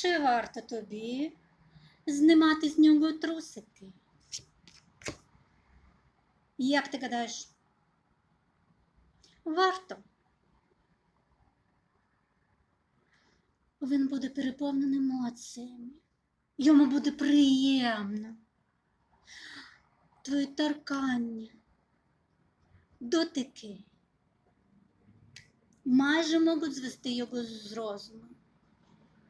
Чи варто тобі знімати з нього трусики? Як ти гадаєш? Варто. Він буде переповнений емоціями. Йому буде приємно. Твоє торкання, дотики майже можуть звести його з розуму.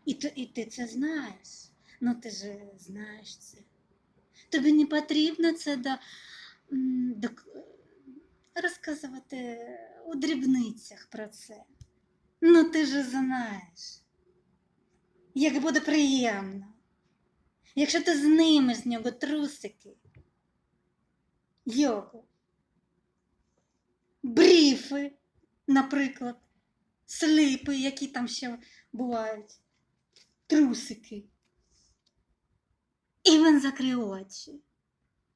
І ти, і ти це знаєш. Ну ти ж знаєш це. Тобі не потрібно це до, до, розказувати у дрібницях про це. Ну ти ж знаєш, як буде приємно. Якщо ти знимеш з нього трусики, його, бріфи, наприклад, сліпи, які там ще бувають, трусики. І він закриє очі,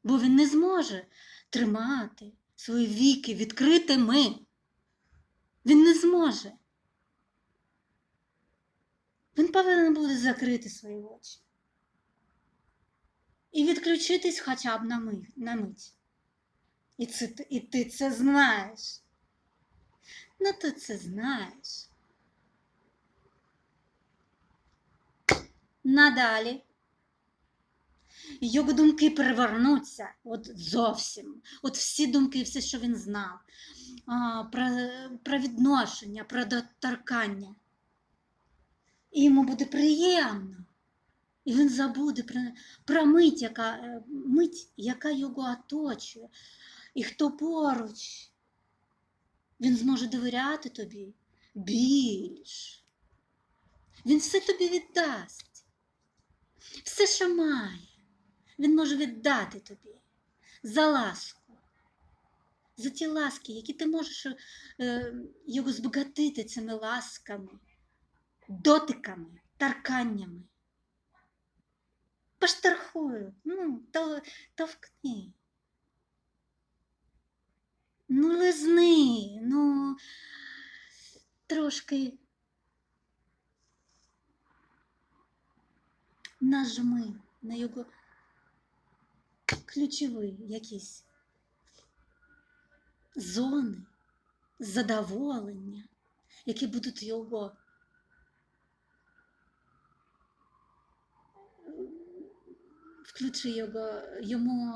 бо він не зможе тримати свої віки відкритими. Він не зможе. Він повинен буде закрити свої очі і відключитись хоча б на мить. І ти це знаєш. Ну, ти це знаєш. Надалі. Його думки перевернуться от зовсім. От всі думки, все, що він знав, а, про, про відношення, про доторкання. І йому буде приємно. І він забуде про, про мить, яка, е, мить, яка його оточує, і хто поруч. Він зможе довіряти тобі більш. Він все тобі віддасть. Все, що має, він може віддати тобі за ласку, за ті ласки, які ти можеш е, його збагатити цими ласками, дотиками, тарканнями. Поштархую, ну, то, товкни. Ну, лизни, ну трошки нажми на його ключові якісь зони задоволення, які будуть його включи його, йому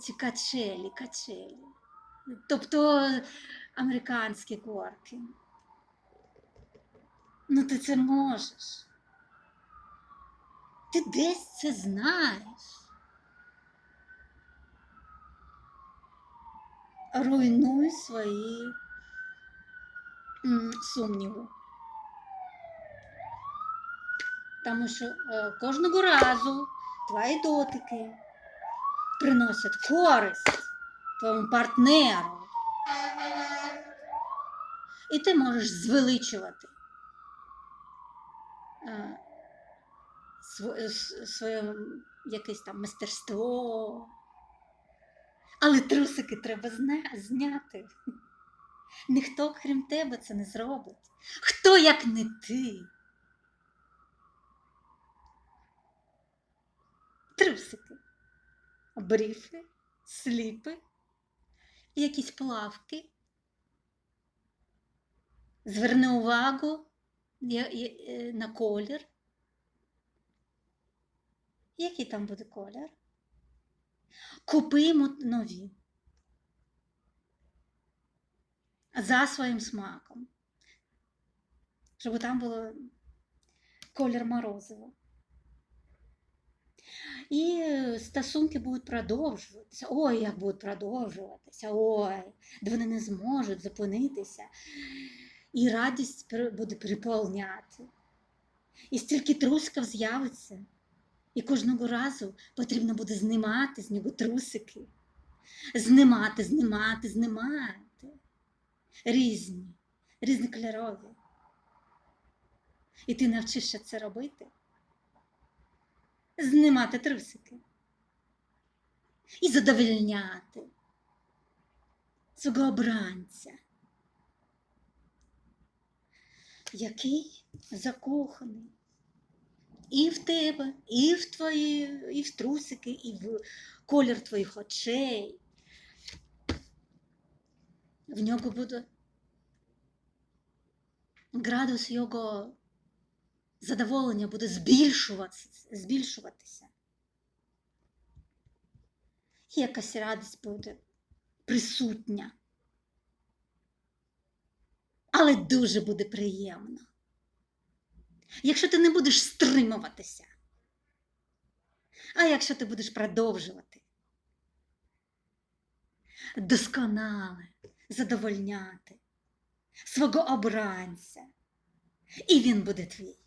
ці качелі, качелі. Тобто американські корки. Ну ти це можеш. Ти десь це знаєш. Руйнуй свої сумніви. Тому що е, кожного разу твої дотики приносять користь твоєму партнеру. І ти можеш звеличувати е, своє якесь там мастерство. Але трусики треба зняти. Ніхто, крім тебе, це не зробить. Хто як не ти? Трусики, бріфи, сліпи, якісь плавки. Зверни увагу е, на колір. Який там буде колір? Купимо нові. За своїм смаком. Щоб там було колір морозива. І стосунки будуть продовжуватися. Ой, як будуть продовжуватися, ой, де вони не зможуть зупинитися. І радість буде переповняти. І стільки трусків з'явиться. І кожного разу потрібно буде знімати з нього трусики. Знімати, знімати, знімати. Різні, різнокольорові. І ти навчишся це робити. Знімати трусики. І задовольняти свого обранця, який закоханий і в тебе, і в твої, і в трусики, і в колір твоїх очей. В нього буде градус його задоволення буде збільшуватися, збільшуватися. І якась радість буде присутня. Але дуже буде приємно. Якщо ти не будеш стримуватися, а якщо ти будеш продовжувати? Досконале задовольняти свого обранця, і він буде твій.